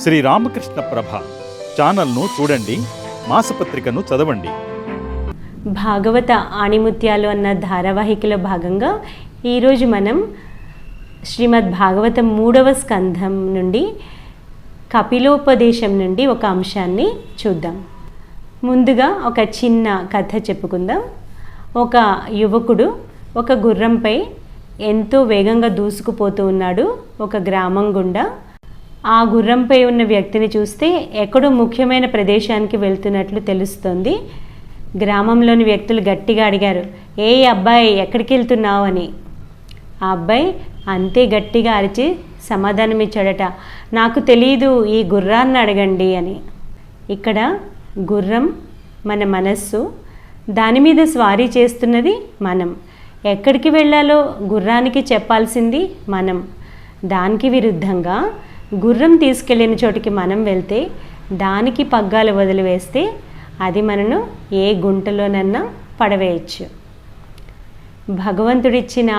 శ్రీ రామకృష్ణ ప్రభ ఛానల్ను చూడండి మాసపత్రికను చదవండి. భాగవత ఆణిముత్యాలు అన్న ధారావాహికలో భాగంగా ఈరోజు మనం శ్రీమద్ భాగవతం మూడవ స్కంధం నుండి కపిలోపదేశం నుండి ఒక అంశాన్ని చూద్దాం. ముందుగా ఒక చిన్న కథ చెప్పుకుందాం. ఒక యువకుడు ఒక గుర్రంపై ఎంతో వేగంగా దూసుకుపోతూ ఉన్నాడు ఒక గ్రామం గుండా. ఆ గుర్రంపై ఉన్న వ్యక్తిని చూస్తే ఎక్కడో ముఖ్యమైన ప్రదేశానికి వెళ్తున్నట్లు తెలుస్తోంది. గ్రామంలోని వ్యక్తులు గట్టిగా అడిగారు ఏ అబ్బాయి ఎక్కడికి వెళ్తున్నావు? అని. ఆ అబ్బాయి అంతే గట్టిగా అరిచి సమాధానమిచ్చాడట. నాకు తెలియదు ఈ గుర్రాన్ని అడగండి అని. ఇక్కడ గుర్రం మన మనస్సు దాని మీద స్వారీ చేస్తున్నది మనం. ఎక్కడికి వెళ్ళాలో గుర్రానికి చెప్పాల్సింది మనం. దానికి విరుద్ధంగా గుర్రం తీసుకెళ్ళిన చోటికి మనం వెళ్తే దానికి పగ్గాలు వదిలివేస్తే అది మనను ఏ గుంటలోనన్నా పడవేయచ్చు. భగవంతుడిచ్చిన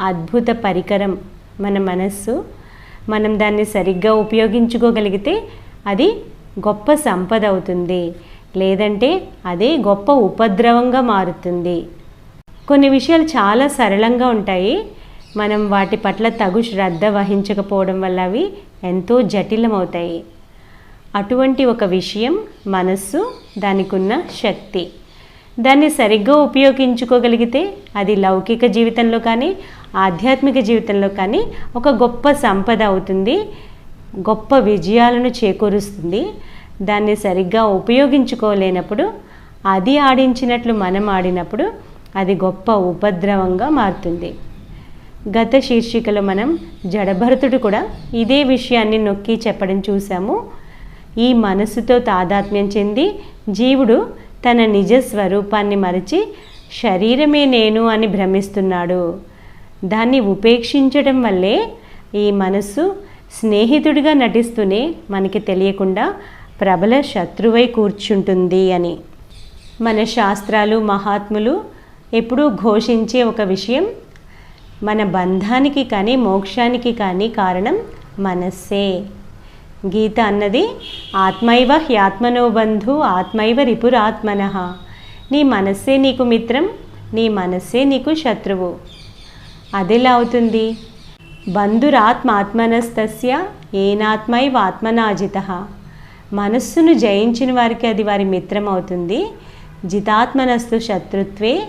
అద్భుత పరికరం మన మనస్సు మనం దాన్ని సరిగ్గా ఉపయోగించుకోగలిగితే అది గొప్ప సంపద అవుతుంది లేదంటే అదే గొప్ప ఉపద్రవంగా మారుతుంది. కొన్ని విషయాలు చాలా సరళంగా ఉంటాయి. మనం వాటి పట్ల తగు శ్రద్ధ వహించకపోవడం వల్ల అవి ఎంతో జటిలమవుతాయి. అటువంటి ఒక విషయం మనస్సు దానికి ఉన్న శక్తి. దాన్ని సరిగ్గా ఉపయోగించుకోగలిగితే అది లౌకిక జీవితంలో కానీ ఆధ్యాత్మిక జీవితంలో కానీ ఒక గొప్ప సంపద అవుతుంది గొప్ప విజయాలను చేకూరుస్తుంది. దాన్ని సరిగ్గా ఉపయోగించుకోలేనప్పుడు అది ఆడించినట్లు మనం ఆడినప్పుడు అది గొప్ప ఉపద్రవంగా మారుతుంది. గత శీర్షికలో మనం జడభరతుడు కూడా ఇదే విషయాన్ని నొక్కి చెప్పడం చూసాము ఈ మనసుతో తాదాత్మ్యం చెంది జీవుడు తన నిజ స్వరూపాన్ని మరచి శరీరమే నేను అని భ్రమిస్తున్నాడు. దాన్ని ఉపేక్షించడం వల్లే ఈ మనస్సు స్నేహితుడిగా నటిస్తూనే మనకి తెలియకుండా ప్రబల శత్రువై కూర్చుంటుంది అని. మన శాస్త్రాలు మహాత్ములు ఎప్పుడూ ఘోషించే ఒక విషయం మన బంధానికి కానీ మోక్షానికి కానీ కారణం మనస్సే. గీత అన్నది ఆత్మైవ హ్యాత్మనో బంధు ఆత్మైవ రిపురాత్మన. నీ మనస్సే నీకు మిత్రం నీ మనస్సే నీకు శత్రువు. అదెలా అవుతుంది? బంధురాత్మాత్మనస్తస్య ఏనాత్మైవ ఆత్మనాజిత. మనస్సును జయించిన వారికి అది వారి మిత్రం అవుతుంది జితాత్మనస్తు శత్రుత్వే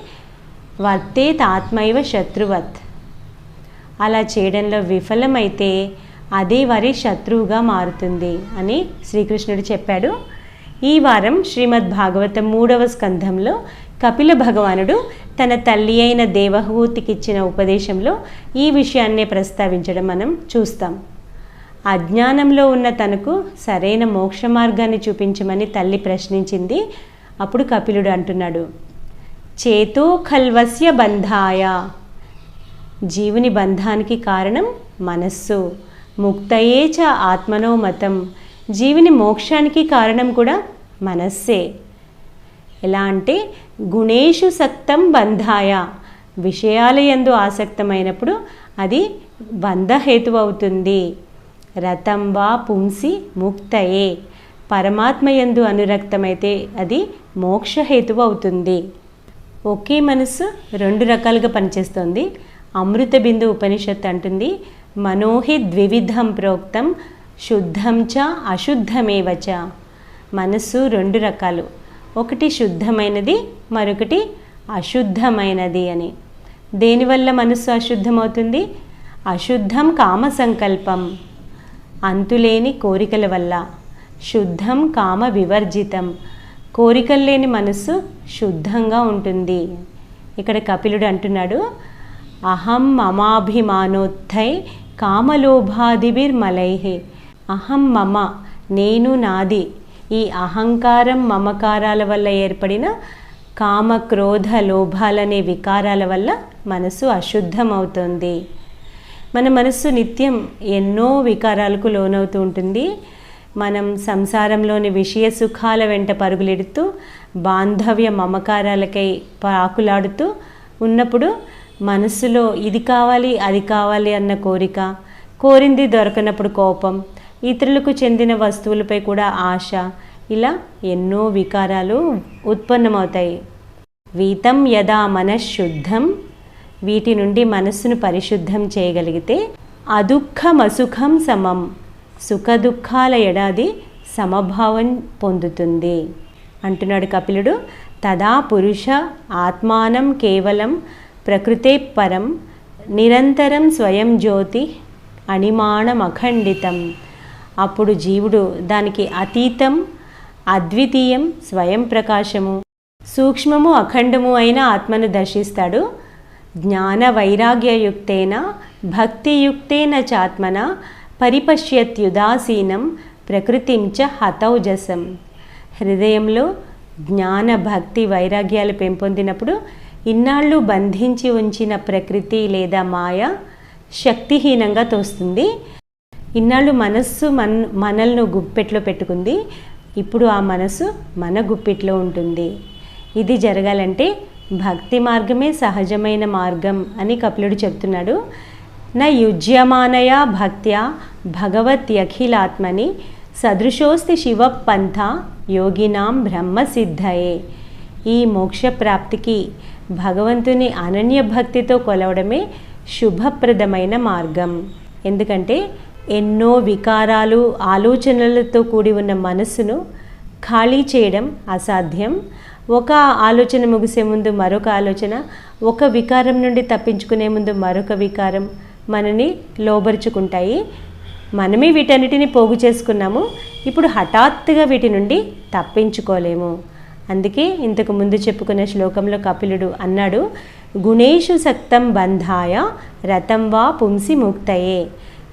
వర్తేతాత్మైవ శత్రువత్. అలా చేయడంలో విఫలమైతే అదే వారి శత్రువుగా మారుతుంది అని శ్రీకృష్ణుడు చెప్పాడు. ఈ వారం శ్రీమద్ భాగవతం మూడవ స్కంధంలో కపిల భగవానుడు తన తల్లి అయిన దేవహూతికిచ్చిన ఉపదేశంలో ఈ విషయాన్నే ప్రస్తావించడం మనం చూస్తాం. అజ్ఞానంలో ఉన్న తనకు సరైన మోక్ష మార్గాన్ని చూపించమని తల్లి ప్రశ్నించింది. అప్పుడు కపిలుడు అంటున్నాడు. చేతో ఖల్వస్య బంధాయ జీవుని బంధానికి కారణం మనస్సు. ముక్తయే చ ఆత్మనో మతం. జీవుని మోక్షానికి కారణం కూడా మనస్సే. ఎలా అంటే గుణేషు సక్తం బంధాయ. విషయాల యందు ఆసక్తమైనప్పుడు అది బంధహేతు అవుతుంది రతం వా పుంసి ముక్తయే. పరమాత్మయందు అనురక్తమైతే అది మోక్షహేతువు అవుతుంది ఒకే మనసు రెండు రకాలుగా పనిచేస్తుంది. అమృత బిందు ఉపనిషత్ అంటుంది మనోహి ద్వివిధం ప్రోక్తం శుద్ధం చ అశుద్ధమేవ చ. మనస్సు రెండు రకాలు ఒకటి శుద్ధమైనది మరొకటి అశుద్ధమైనది అని. దేనివల్ల మనస్సు అశుద్ధమవుతుంది? అశుద్ధం కామ సంకల్పం అంతులేని కోరికల వల్ల. శుద్ధం కామ వివర్జితం కోరికలు లేని మనస్సు శుద్ధంగా ఉంటుంది. ఇక్కడ కపిలుడు అంటున్నాడు అహం మమాభిమానోత్థై కామలోభాదిభిర్మలైహే అహం మమ నేను నాది। ఈ అహంకారం మమకారాల వల్ల ఏర్పడిన కామ క్రోధ లోభాలనే వికారాల వల్ల మనసు అశుద్ధమవుతుంది। మన మనస్సు నిత్యం ఎన్నో వికారాలకు లోనవుతూ ఉంటుంది। మనం సంసారంలోని విషయ సుఖాల వెంట పరుగులెడుతూ బాంధవ్య మమకారాలకై పాకులాడుతూ ఉన్నప్పుడు మనస్సులో ఇది కావాలి అది కావాలి అన్న కోరిక కోరింది దొరకనప్పుడు కోపం ఇతరులకు చెందిన వస్తువులపై కూడా ఆశ ఇలా ఎన్నో వికారాలు ఉత్పన్నమవుతాయి. వీతం యదా మనశుద్ధం వీటి నుండి మనస్సును పరిశుద్ధం చేయగలిగితే అదుఃఖం అసుఖం సమం సుఖ దుఃఖాల ఎడాది సమభావం పొందుతుంది. అంటున్నాడు కపిలుడు తదా పురుష ఆత్మానం కేవలం ప్రకృతే పరం నిరంతరం స్వయం జ్యోతి అణిమాణమఖండితం అప్పుడు జీవుడు దానికి అతీతం అద్వితీయం స్వయం ప్రకాశము. సూక్ష్మము అఖండము అయిన ఆత్మను దర్శిస్తాడు. జ్ఞాన వైరాగ్యయుక్తేన భక్తియుక్తేన చాత్మన పరిపశ్యత్యుదాసీనం ప్రకృతించ చ హతౌజసం. హృదయంలో జ్ఞాన భక్తి వైరాగ్యాలు పెంపొందినప్పుడు ఇన్నాళ్ళు బంధించి ఉంచిన ప్రకృతి లేదా మాయ శక్తిహీనంగా తోస్తుంది. ఇన్నాళ్ళు మనస్సు మన మనల్ని గుప్పెట్లో పెట్టుకుంది. ఇప్పుడు ఆ మనసు మన గుప్పిట్లో ఉంటుంది. ఇది జరగాలంటే భక్తి మార్గమే సహజమైన మార్గం అని కపిలుడు చెప్తున్నాడు. నా యుజ్యమానయా భక్త్యా భగవత్యఖిలాత్మని సదృశోస్తి శివ పంథ యోగినాం బ్రహ్మసిద్ధయే. ఈ మోక్ష ప్రాప్తికి భగవంతుని అనన్య భక్తితో కొలవడమే శుభప్రదమైన మార్గం. ఎందుకంటే ఎన్నో వికారాలు ఆలోచనలతో కూడి ఉన్న మనస్సును ఖాళీ చేయడం అసాధ్యం. ఒక ఆలోచన ముగిసే ముందు మరొక ఆలోచన ఒక వికారం నుండి తప్పించుకునే ముందు మరొక వికారం మనని లోబరుచుకుంటాయి. మనమే వీటన్నిటిని పోగు చేసుకున్నాము ఇప్పుడు హఠాత్తుగా వీటి నుండి తప్పించుకోలేము. అందుకే ఇంతకు ముందు చెప్పుకున్న శ్లోకంలో కపిలుడు అన్నాడు గుణేషు సక్తం బంధాయ రతం వా పుంసి ముక్తయే.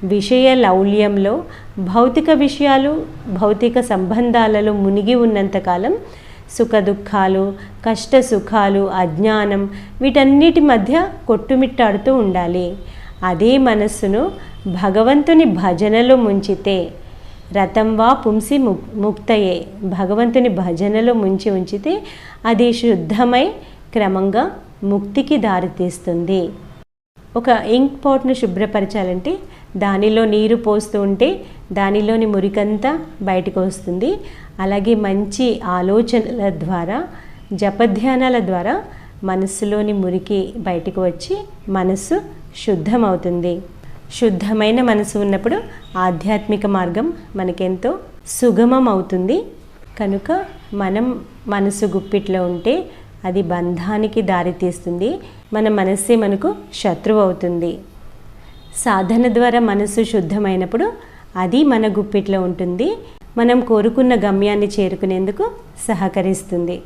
విషయ లౌల్యంలో భౌతిక విషయాలు భౌతిక సంబంధాలలో మునిగి ఉన్నంతకాలం సుఖ దుఃఖాలు కష్ట సుఖాలు అజ్ఞానం వీటన్నిటి మధ్య కొట్టుమిట్టాడుతూ ఉండాలి. అదే మనస్సును భగవంతుని భజనలో ముంచితే రతం వా పుంసి ముక్ ముక్తయే. భగవంతుని భజనలో ముంచి ఉంచితే అది శుద్ధమై క్రమంగా ముక్తికి దారితీస్తుంది. ఒక ఇంక్ పాట్ను శుభ్రపరచాలంటే దానిలో నీరు పోస్తూ ఉంటే దానిలోని మురికంతా బయటకు వస్తుంది. అలాగే మంచి ఆలోచనల ద్వారా జపధ్యానాల ద్వారా మనస్సులోని మురికి బయటకు వచ్చి మనస్సు శుద్ధమవుతుంది. శుద్ధమైన మనసు ఉన్నప్పుడు ఆధ్యాత్మిక మార్గం మనకెంతో సుగమం అవుతుంది కనుక మనం మనసు గుప్పిట్లో ఉంటే అది బంధానికి దారితీస్తుంది మన మనస్సే మనకు శత్రువు అవుతుంది సాధన ద్వారా మనసు శుద్ధమైనప్పుడు అది మన గుప్పిట్లో ఉంటుంది. మనం కోరుకున్న గమ్యాన్ని చేరుకునేందుకు సహకరిస్తుంది.